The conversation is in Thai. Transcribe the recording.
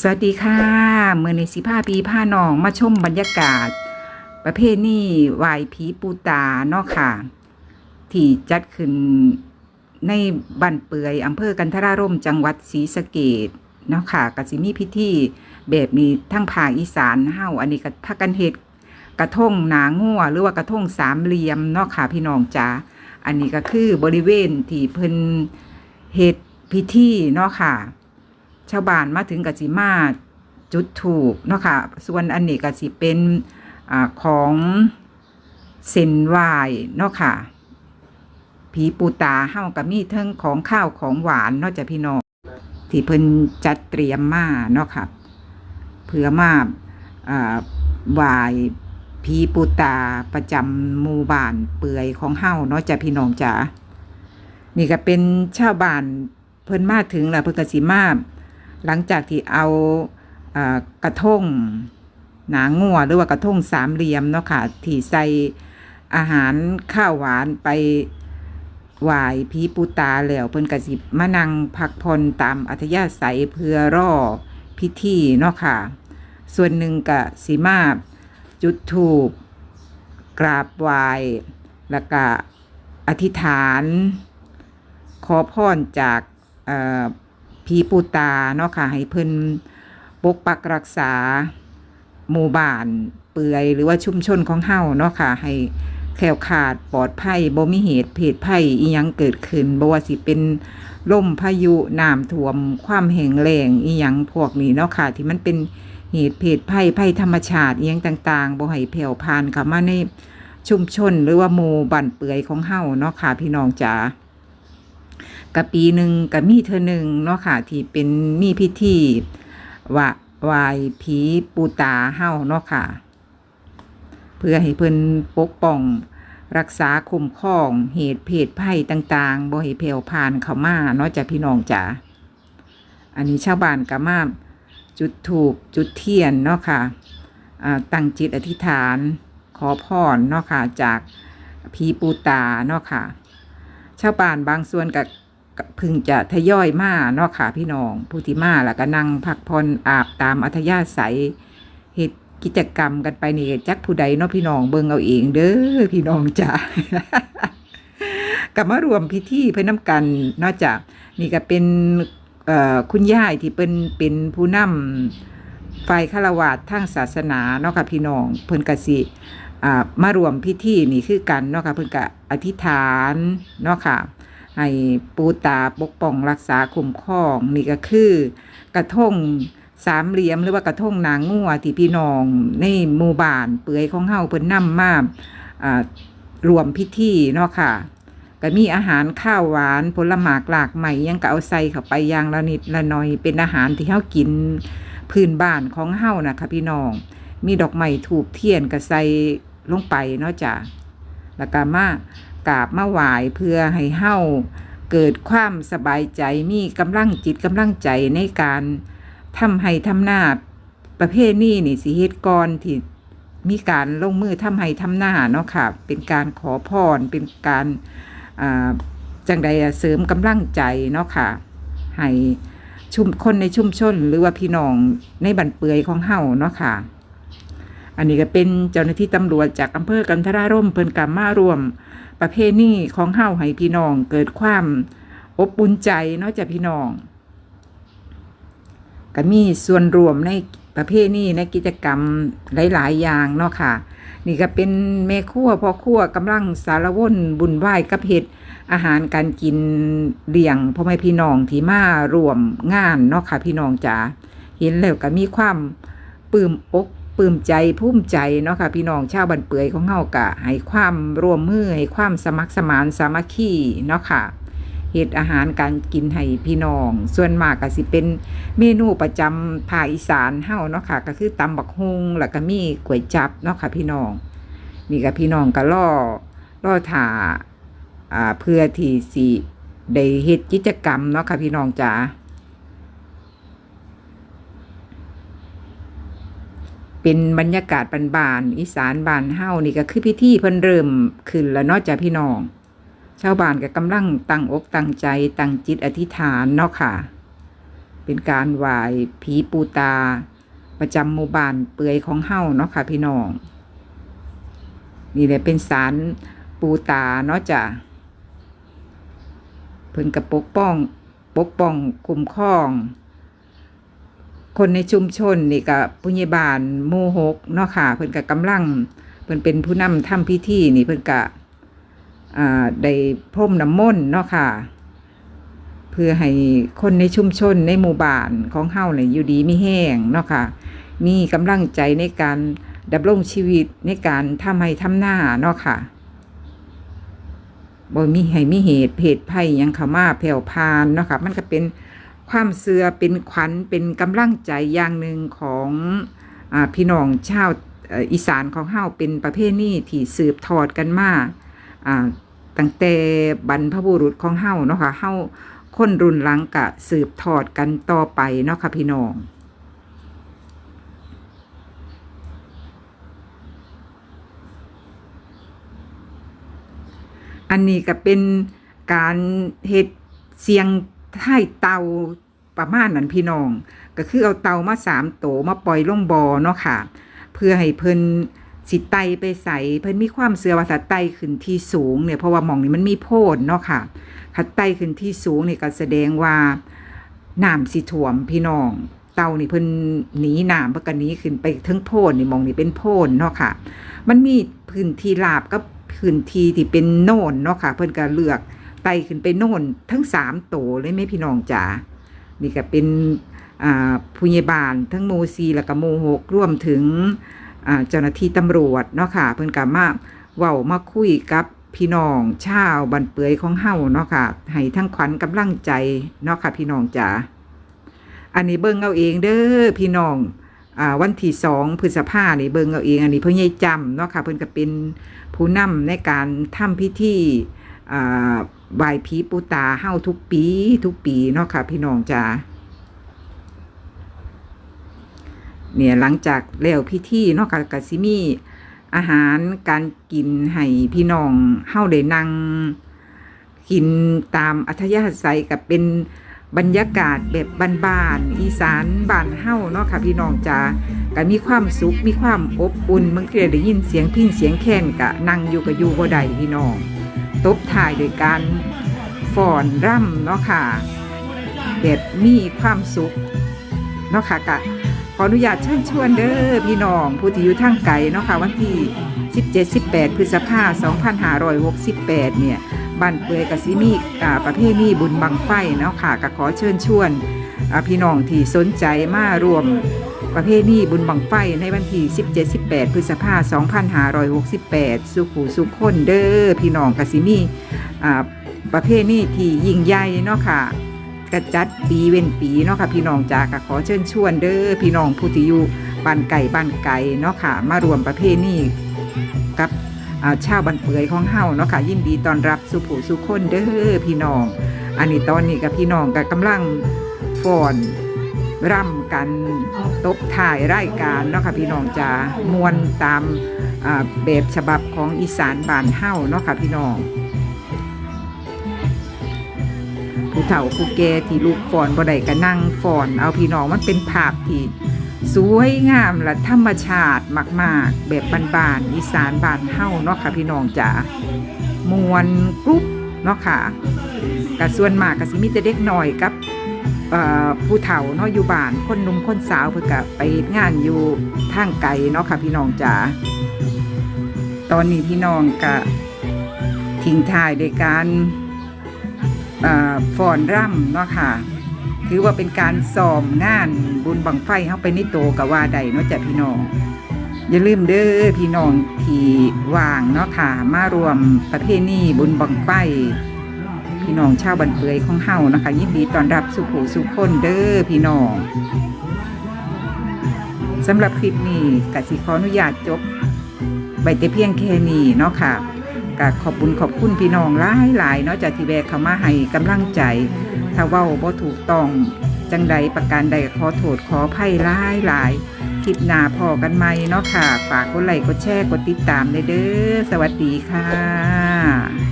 สวัสดีค่ะเมื่อในสิผ้าปีผ้านองมาชมบรรยากาศ ประเภทนี้วายผีปูตาเนาะค่ะ ที่จัดขึ้นในบ้านเปือยอำเภอกันทราร่มจังหวัดศรีสะเกดเนาะค่ะกสิมีพิธีแบบนี้ทั้งภาคอีสานเฮาอันนี้ก็พากันเฮ็ดกระทงหนางัวหรือว่ากระทงสามเหลี่ยมเนาะค่ะพี่น้องจ๋าอันนี้ก็คือบริเวณที่เพิ่นเฮ็ดพิธีเนาะค่ะ ชาวบ้านมาถึงกสิมาจุดถูกเนาะค่ะ ส่วนอันนี้ก็สิเป็นอของเส้นวายเนาะค่ะ ผีปูตาเฮากับมีเทิงของข้าวของหวานเนอกจากพี่น้องที่เพิ่นจัดเตรียมมาเนาะค่ะเพื่อมาไหวายผีปูตาประจำหมู่บ้านเปื่อยของเฮาเนาะจากพี่น้องจ๋านี่ก็เป็นชาวบ้านเพิ่นมาถึงแล้วเพิ่นกสิมา หลังจากที่เอาอากระทงหนางัวหรือว่ากระทงสามเหลี่ยมเนาะค่ะที่ใส่อาหารข้าวหวานไปไหวายพีปูตาแล้วเพิ่นกสิมานั่งพักผ่อนตามอัธยาศัยเพื่อรอพิธีเนาะค่ะ ส่วนหนึ่งกะสีมาจุดถูกกราบไหวแล้วก็อธิษฐาน ขอพรจากเอ่อ ผีปูตาเนาะค่ะ ให้เพิ่นปกปักรักษาหมู่บ้านเปื่อยหรือว่าชุมชนของเฮาเนาะค่ะ ให้แคล้วคลาดปลอดภัยบ่มีเหตุเพศภัยอียังเกิดขึ้นบ่ว่าสิเป็นลมพายุน้ำท่วมความแห้งแล้งอียังพวกนี้เนาะค่ะ ที่มันเป็นเหตุเพศภัยภัยธรรมชาติอียังต่างๆบ่ให้แผ่วพานเข้ามาในชุมชนหรือว่าหมู่บ้านเปื่อยของเฮาเนาะค่ะพี่น้องจ๋า กับปีหนึ่งกับมีเธอหนึ่งเนาะค่ะ ที่เป็นมีพิธีว่าไหวายผีปูตาเฮาเนาะค่ะ เพื่อให้เพิ่นปกป้อง รักษาคุ้มครอง เหตุเพศภัยต่างๆบ่ให้แผ่วผ่านเข้ามาเนาะจ้ะพี่น้องจ๋าอันนี้ชาวบ้านก็มาจุดถูกจุดเทียนเนาะค่ะตั้งจิตอธิษฐานขอพรเนาะค่ะจากผีปูตาเนาะค่ะ ชาวบ้านบางส่วนก็ก็เพึ่งจะทยอยมาเนาะค่ะพี่น้อง ผู้ที่มาแล้วก็นั่งพักผ่อนอาบตามอัธยาศัยเฮ็ดกิจกรรมกันไปนี่จักผู้ใดเนาะพี่น้องเบิ่งเอาเองเด้อพี่น้องจ้ะกับมารวมพิธีเพื่อนน้ำกันเนอกจากนี่ก็เป็นคุณยายที่เป็นเป็นผู้นำฝ่ายฆราวาสทางศาสนาเนาะค่ะพี่น้องเพิ่นก็สิมารวมพิธีนี่คือกันเนาะค่ะเพิ่นก็อธิษฐานเนาะค่ะ ให้ปูตาปกป้องรักษาคุ้มครองนี่ก็คือ กระทงสามเหลี่ยมหรือว่ากระทงนางงัวที่พี่น้องในหมู่บ้านเปื่อยของเฮาเพิ่นนำมาอ่ารวมพิธีเนาะค่ะก็มีอาหารข้าวหวานผลหมากหลากใหม่ยังก็เอาใส่เข้าไปอย่างละนิดละหน่อยเป็นอาหารที่เฮากินพื้นบ้านของเฮานะคะพี่น้อง มีดอกไม้ถูกเทียนก็ใส่ลงไปเนาะจ้ะแล้วก็มา กราบมาไหวเพื่อให้เฮาเกิดความสบายใจมีกำลังจิตกำลังใจในการทำให้ทำหน้าประเภทนี้นี่สิเฮ็ดก่อนที่มีการลงมือทำให้ทำหน้าเนาะค่ะ เป็นการขอพรเป็นการจังใดเสริมกำลังใจเนาะค่ะ ให้ชุมคนในชุมชนหรือว่าพี่น้องในบันเปือยของเฮาเนาะค่ะ อันนี้ก็เป็นเจ้าหน้าที่ตำรวจจากอำเภอกันทราร่มเพิ่นกับมารวม ประเพณีของเฮาให้พี่น้องเกิดความอบอุ่นใจเนาะจากพี่น้องก็มีส่วนรวมในประเพณีในกิจกรรมหลาย ๆ อย่างเนาะค่ะ นี่ก็เป็นแม่ครัวพ่อครัวกำลังสารวนบุญไหว้กับเฮ็ดอาหารการกินเลี้ยงพ่อแม่พี่น้องที่มารวมงานเนาะค่ะพี่น้องจ๋าเห็นแล้วก็มีความปลื้มอก ลื้มใจภูมิใจเนาะค่ะพี่น้องชาวบันเปื่อยของเฮากะให้ความร่วมมือให้ความสมัครสมานสามัคคีเนาะค่ะเฮ็ดอาหารการกินให้พี่น้อง ส่วนมากก็สิเป็นเมนูประจำภาคอีสานเฮาเนาะค่ะ ก็คือตำบักฮุงแล้วก็มีก๋วยจับเนาะค่ะพี่น้อง นี่ก็พี่น้องก็ล่อล่อถาอ่าเพื่อที่สิได้เฮ็ดกิจกรรมเนาะค่ะพี่น้องจ๋า เป็นบรรยากาศบานๆอีสานบานเฮานี่ก็คือพิธีเพิ่นเริ่มขึ้นแล้วเนาะจ้ะพี่น้อง ชาวบ้านก็กำลังตั้งอกตั้งใจตั้งจิตอธิษฐานเนาะค่ะ เป็นการไหว้ผีปูตา ประจำหมู่บ้านเปือยของเฮาเนาะค่ะพี่น้อง นี่แหละเป็นสารปูตาเนาะจ้ะเพิ่นกับปกป้อง ปกป้องคุ้มครอง คนในชุมชนนี่กับผู้ใหญ่บ้านหมู่หกเนาะค่ะเพิ่นกับกำลังเพิ่นเป็นผู้นำทำพิธีนี่เพิ่นกะอ่าได้พรมน้ำมนต์เนาะค่ะ เพื่อให้คนในชุมชนในหมู่บ้านของเฮาเนี่ยอยู่ดีมีแห้งเนาะค่ะ มีกำลังใจในการดำรงชีวิตในการทำให้ทำหน้าเนาะค่ะบ่มีให้มีเหตุเพศภัยยังเข้ามาแผ่วพานเนาะค่ะ มันก็เป็น ความเสือเป็นขวัญเป็นกำลังใจอย่างหนึ่งของอพี่น้องชาวอีสานของเฮาเป็นประเพณีที่สืบทอดกันมาตั้งแต่บรรพบุรุษของเฮาเนาะค่ะเฮาคนรุ่นหลังกะสืบทอดกันต่อไปเนาะค่ะพี่น้องอันนี้ก็เป็นการเฮ็ดเสียงท้ายเตา ประมาณนั้นพี่น้อง ก็คือเอาเตามาสามโตมาปล่อยลงบ่อเนาะค่ะ เพื่อให้เพิ่นสิไตไปใส่เพิ่นมีความเสื่อว่าถ้าไตขึ้นที่สูงเนี่ยเพราะว่าหมองนี้มันมีโพดเนาะค่ะถ้าไตขึ้นที่สูงเนี่ยก็แสดงว่าน้ำสิท่วมพี่น้อง เตานี่เพิ่นหนีน้ำเพิ่นก็หนีขึ้นไปทั้งโพนนี่มองนี่เป็นโพนเนาะค่ะ มันมีพื้นที่ราบกับพื้นที่ที่เป็นโน่นเนาะค่ะ เพิ่นก็เลือกไตขึ้นไปโน่นทั้งสามโตเลยไหมพี่น้องจ๋า นี่ก็เป็นผู้ใหญ่บ้านทั้งหมู่ซีแล้วก็หมู่หกรวมถึงเจ้าหน้าที่ตำรวจเนาะค่ะเพิ่นก็มาเว้ามาคุยกับพี่น้องชาวบันเปือยของเฮาเนาะค่ะให้ทั้งขวัญกำลังใจเนาะค่ะพี่น้องจ๋าอันนี้เบิ่งเอาเองเด้อพี่น้องอ่าวันที่สองพฤษภานี่เบิ่งเอาเองอันนี้เพิ่นใหญ่จำเนาะค่ะเพิ่นก็เป็นผู้นำในการทำพิธีอ่า ไหว้ผีปูตาเฮาทุกปี ทุกปีเนาะค่ะ พี่น้องจ้าเนี่ยหลังจากแล้วพิธีเนาะค่ะก็สิมีอาหารการกินให้พี่น้องเฮาได้นั่งกินตามอัธยาศัยกับเป็นบรรยากาศแบบบ้านๆอีสานบ้านเฮาเนาะค่ะพี่น้องจ๋าก็มีความสุขมีความอบอุ่นบางทีได้ยินเสียงพิ้นเสียงแค้นกะนั่งอยู่กับอยู่บ่ได้พี่น้อง ตบท้ายโดยการฟอนร่ำเนาะค่ะแบบมีความสุขเนาะค่ะกะขออนุญาตเชิญชวนเด้อพี่น้องผู้ที่อยู่ทางไกลเนาะค่ะวันที่ 17-18 พฤษภาคม2568 เนี่ยบ้านเปื่อยกสิมีอ่ประเภทนี้บุญบังไฟเนาะค่ะก็ขอเชิญชวนพี่น้องที่สนใจมารวม ประเภทนี้บุญบังไฟในวันที่ 17-18 พฤษภาคม 2568 สุขูสุขคนเด้อพี่น้องกสิมีอ่าประเภทนี้ที่ยิ่งใหญ่เนาะค่ะกระจัดปีเว้นปีเนาะค่ะพี่น้องจ้าก็ขอเชิญชวนเด้อพี่น้องผู้ที่อยู่บ้านไก่บ้านไก่เนาะค่ะมารวมประเภทนี้กับอาชาวบันเปือยของเฮาเนาะค่ะยินดีต้อนรับสุผูสุคนเด้อพี่น้อง อันนี้ตอนนี้กับพี่น้องกับกำลังฟอน ร่ำกันตบถ่ายไรายการเนาะค่ะพี่น้องจะมวนตามแบบฉบับของอีสานบานเฮาเนาะค่ะพี่น้องผู้เฒ่าผู้แก่ที่ลูกฟอนบ่ได้ก็นั่งฟอน เอาพี่น้องมันเป็นภาพที่สวยงามและธรรมชาติมาก ๆ แบบบ้านๆอีสานบานเฮาเนาะค่ะพี่น้องจ๋ามวนกรุ๊ปเนาะค่ะกะส่วนมากก็สิมีแต่เด็กหน้อยกับ ผู้เฒ่าเนาะอยู่บ้านคนหนุ่มคนสาวเพิ่นก็ไปงานอยู่ทางไกลเนาะค่ะพี่น้องจ๋าตอนนี้พี่น้องก็ทิ้งท้ายด้วยการฟ้อนร่ำเนาะค่ะ ถือว่าเป็นการซ้อมงานบุญบังไฟเข้าไปในโตกับว่าใดเนาะจ้ะพี่น้อง อย่าลืมเด้อพี่น้องที่ว่างเนาะค่ะ มารวมประเพณีบุญบังไฟ พี่น้องชาวบันเปือยของเฮานะคะ ยินดีต้อนรับสุขูสุขคนเด้อพี่น้องสำหรับคลิปนี้กสิขออนุญาตจบไปแต่เพียงแค่นี้เนาะค่ะกขอบคุญขอบคุณพี่น้องหลายหลายเนาะจากที่แวะเข้ามาให้กำลังใจ ถ้าเว้าบ่ถูกต้องจังใดประการใดขอโทษขออภัยหลายหลายคลิปหน้าพอกันไหมเนาะค่ะ ฝากกดไลค์กดแชร์กดติดตามเลยเด้อสวัสดีค่ะ